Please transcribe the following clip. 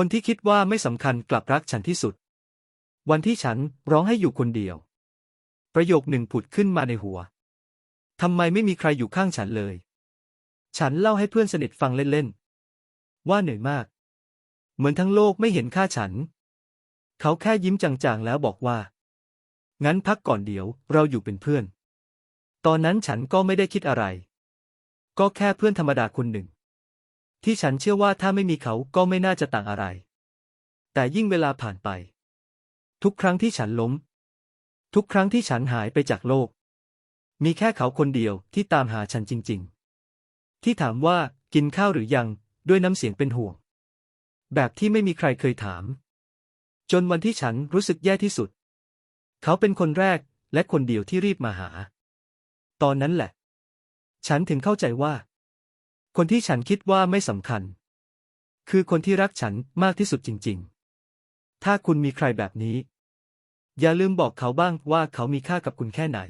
คนที่คิดว่าไม่สำคัญกลับรักฉันที่สุด วันที่ฉันร้องให้อยู่คนเดียว ประโยคหนึ่งผุดขึ้นมาในหัวทำไมไม่มีใครอยู่ข้างฉันเลย ฉันเล่าให้เพื่อนสนิทฟังเล่นๆ ว่าเหนื่อยมาก เหมือนทั้งโลกไม่เห็นค่าฉัน เขาแค่ยิ้มจางๆ แล้วบอกว่า งั้นพักก่อนเดี๋ยวเราอยู่เป็นเพื่อน ตอนนั้นฉันก็ไม่ได้คิดอะไร ก็แค่เพื่อนธรรมดาคนหนึ่ง ที่ฉันเชื่อว่าถ้าไม่มีเขาก็ไม่น่าจะต่างอะไร แต่ยิ่งเวลาผ่านไป ทุกครั้งที่ฉันล้ม ทุกครั้งที่ฉันหายไปจากโลก มีแค่เขาคนเดียวที่ตามหาฉันจริง ๆ ที่ถามว่ากินข้าวหรือยังด้วยน้ำเสียงเป็นห่วง แบบที่ไม่มีใครเคยถาม จนวันที่ฉันรู้สึกแย่ที่สุด เขาเป็นคนแรกและคนเดียวที่รีบมาหา ตอนนั้นแหละ ฉันถึงเข้าใจว่า คนที่ฉันคิดว่าไม่สำคัญ คือคนที่รักฉันมากที่สุดจริง ๆ ถ้าคุณมีใครแบบนี้ อย่าลืมบอกเขาบ้างว่าเขามีค่ากับคุณแค่ไหน